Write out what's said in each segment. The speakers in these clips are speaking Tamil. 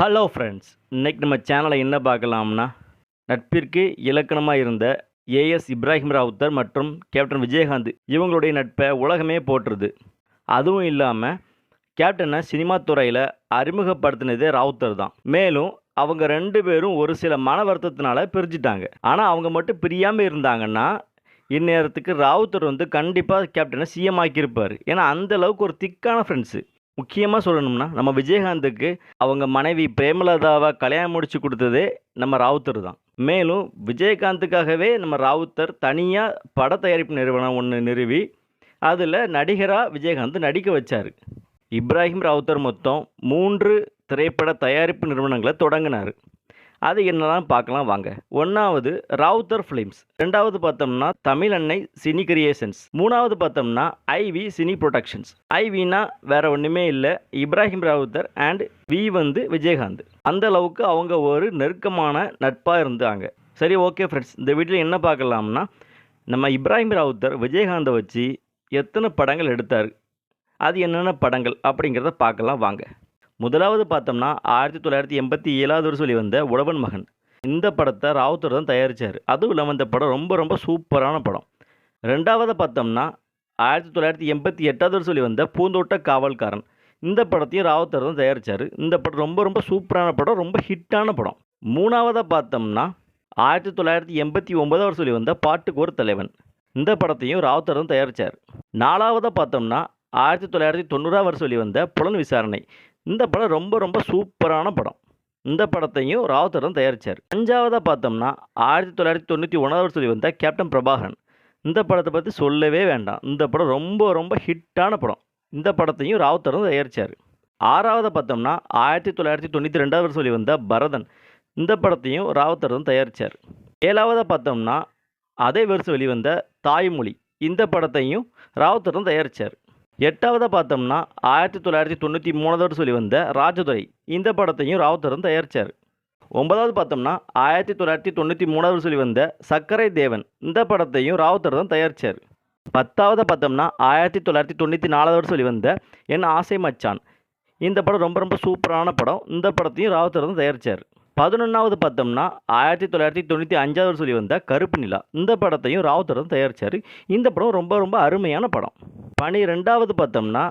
ஹலோ ஃப்ரெண்ட்ஸ் இன்றைக்கி நம்ம சேனலை என்ன பார்க்கலாம்னா நட்பிற்கு இலக்கணமாக இருந்த ஏஎஸ் இப்ராஹிம் ராவுத்தர் மற்றும் கேப்டன் விஜயகாந்த் இவங்களுடைய நட்பை உலகமே போற்றுது. அதுவும் இல்லாமல் கேப்டனை சினிமா துறையில் அறிமுகப்படுத்தினதே ராவுத்தர் தான். மேலும் அவங்க ரெண்டு பேரும் ஒரு சில மன வருத்தத்தினால பிரிஞ்சிட்டாங்க. ஆனால் அவங்க மட்டும் பிரியாமல் இருந்தாங்கன்னா இந்நேரத்துக்கு ராவுத்தர் வந்து கண்டிப்பாக கேப்டனை சிஎம் ஆக்கியிருப்பார். ஏன்னா அந்த அளவுக்கு ஒரு திக்கான ஃப்ரெண்ட்ஸு முக்கியமாக சொல்லணும்னா நம்ம விஜயகாந்துக்கு அவங்க மனைவி பிரேமலதாவை கல்யாணம் முடிச்சு கொடுத்ததே நம்ம ராவுத்தர் தான். மேலும் விஜயகாந்துக்காகவே நம்ம ராவுத்தர் தனியாக பட தயாரிப்பு நிறுவனம் ஒன்று நிறுவி அதில் நடிகராக விஜயகாந்த் நடிக்க வச்சார். இப்ராஹிம் ராவுத்தர் மொத்தம் மூன்று திரைப்பட தயாரிப்பு நிறுவனங்களை தொடங்கினார். அது என்னலாம் பார்க்கலாம் வாங்க. ஒன்றாவது ராவுத்தர் ஃபிலிம்ஸ் ரெண்டாவது பார்த்தோம்னா தமிழ் அன்னை சினி கிரியேஷன்ஸ் மூணாவது பார்த்தோம்னா ஐவி சினி ப்ரொடக்ஷன்ஸ் ஐவினா வேற ஒன்றுமே இல்லை. இப்ராஹிம் ராவுத்தர் அண்ட் வி வந்து விஜயகாந்த். அந்த அளவுக்கு அவங்க ஒரு நெருக்கமான நட்பாக இருந்தாங்க. சரி ஓகே ஃப்ரெண்ட்ஸ் இந்த வீட்டில் என்ன பார்க்கலாம்னா நம்ம இப்ராஹிம் ராவுத்தர் விஜயகாந்தை வச்சு எத்தனை படங்கள் எடுத்தார்? அது என்னென்ன படங்கள் அப்படிங்கிறத பார்க்கலாம் வாங்க. முதலாவது பார்த்தோம்னா ஆயிரத்தி தொள்ளாயிரத்தி எண்பத்தி ஏழாவது வருஷம் வெளிவந்த உழவன் மகன். இந்த படத்தை ராவுத்தர் தான் தயாரித்தார் அதுவும் இல்லாமல் இந்த படம் ரொம்ப ரொம்ப சூப்பரான படம். ரெண்டாவது பார்த்தோம்னா ஆயிரத்தி தொள்ளாயிரத்தி எண்பத்தி எட்டாவது வருஷம் வெளிவந்த பூந்தோட்ட காவல்காரன். இந்த படத்தையும் ராவுத்தர் தான் தயாரித்தார் இந்த படம் ரொம்ப ரொம்ப சூப்பரான படம் ரொம்ப ஹிட்டான படம். மூணாவதாக பார்த்தோம்னா ஆயிரத்தி தொள்ளாயிரத்தி எண்பத்தி ஒன்பதாவது வருஷம் வெளிவந்த பாட்டுக்கு ஒரு தலைவன். இந்த படத்தையும் ராவுத்தர் தான் தயாரித்தார் நாலாவதாக பார்த்தோம்னா ஆயிரத்தி தொள்ளாயிரத்தி தொண்ணூறாவது வருஷம் வெளிவந்த புலன் விசாரணை. இந்த படம் ரொம்ப ரொம்ப சூப்பரான படம். இந்த படத்தையும் ராவுத்தர் தான் தயாரித்தார் அஞ்சாவதாக பார்த்தோம்னா ஆயிரத்தி தொள்ளாயிரத்தி தொண்ணூற்றி ஒன்றாவது சொல்லி வந்த கேப்டன் பிரபாகரன் இந்த படத்தை பற்றி சொல்லவே வேண்டாம். இந்த படம் ரொம்ப ரொம்ப ஹிட்டான படம். இந்த படத்தையும் ராவுத்தர் தான் தயாரித்தார் ஆறாவது பார்த்தோம்னா ஆயிரத்தி தொள்ளாயிரத்தி தொண்ணூற்றி ரெண்டாவது வருஷம் வந்த பரதன். இந்த படத்தையும் ராவுத்தர் தான் தயாரித்தார் ஏழாவதாக பார்த்தோம்னா அதே வருஷம் வெளிவந்த தாய்மொழி. இந்த படத்தையும் ராவுத்தர் தான் தயாரித்தார் எட்டாவதாக பார்த்தோம்னா ஆயிரத்தி தொள்ளாயிரத்தி தொண்ணூற்றி மூணாவது சொல்லி வந்த ராஜதுரை. இந்த படத்தையும் ராவுத்தரன் தயாரித்தார் ஒன்பதாவது பார்த்தோம்னா ஆயிரத்தி தொள்ளாயிரத்தி தொண்ணூற்றி மூணாவது சொல்லி வந்த சக்கரை தேவன். இந்த படத்தையும் ராவுத்தர் தான் தயாரித்தார் பத்தாவது பார்த்தோம்னா ஆயிரத்தி தொள்ளாயிரத்தி தொண்ணூற்றி நாலாவது சொல்லி வந்த என் ஆசை மச்சான். இந்த படம் ரொம்ப ரொம்ப சூப்பரான படம். இந்த படத்தையும் ராவுத்தர் தான் தயாரித்தார் பதினொன்றாவது பார்த்தோம்னா ஆயிரத்தி தொள்ளாயிரத்தி தொண்ணூற்றி அஞ்சாவது சொல்லி வந்த கருப்பு நிலா. இந்த படத்தையும் ராவுத்தர் தான் தயாரித்தார் இந்த படம் ரொம்ப ரொம்ப அருமையான படம். பனிரெண்டாவது பார்த்தோம்னா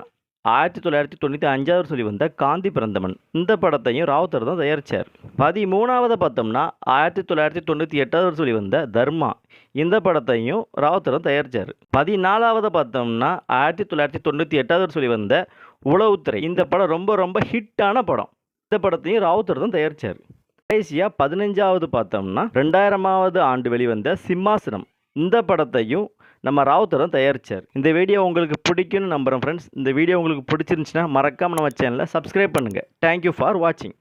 ஆயிரத்தி தொள்ளாயிரத்தி தொண்ணூற்றி அஞ்சாவது சொல்லி வந்த காந்தி பிறந்தமன் இந்த படத்தையும் ராவுத்தர் தான் தயாரித்தார் பதிமூணாவது பார்த்தோம்னா ஆயிரத்தி தொள்ளாயிரத்தி தொண்ணூற்றி எட்டாவது சொல்லி வந்த தர்மா. இந்த படத்தையும் ராவுத்தர் தான் தயாரித்தார் பதினாலாவது பார்த்தோம்னா ஆயிரத்தி தொள்ளாயிரத்தி தொண்ணூற்றி எட்டாவது சொல்லி வந்த உளவுத்துறை. இந்த படம் ரொம்ப ரொம்ப ஹிட்டான படம். இந்த படத்தையும் ராவுத்தர் தான் தயாரித்தார் கடைசியாக பதினஞ்சாவது பார்த்தோம்னா ரெண்டாயிரமாவது ஆண்டு வெளிவந்த சிம்மாசனம். இந்த படத்தையும் நம்ம ராவுத்தர் தயாரித்தார் இந்த வீடியோ உங்களுக்கு பிடிக்கும்னு நம்புகிறேன் ஃப்ரெண்ட்ஸ் இந்த வீடியோ உங்களுக்கு பிடிச்சிருந்துச்சுன்னா மறக்காமல் நம்ம சேனலை சப்ஸ்கிரைப் பண்ணுங்கள் தேங்க்யூ ஃபார் வாட்சிங்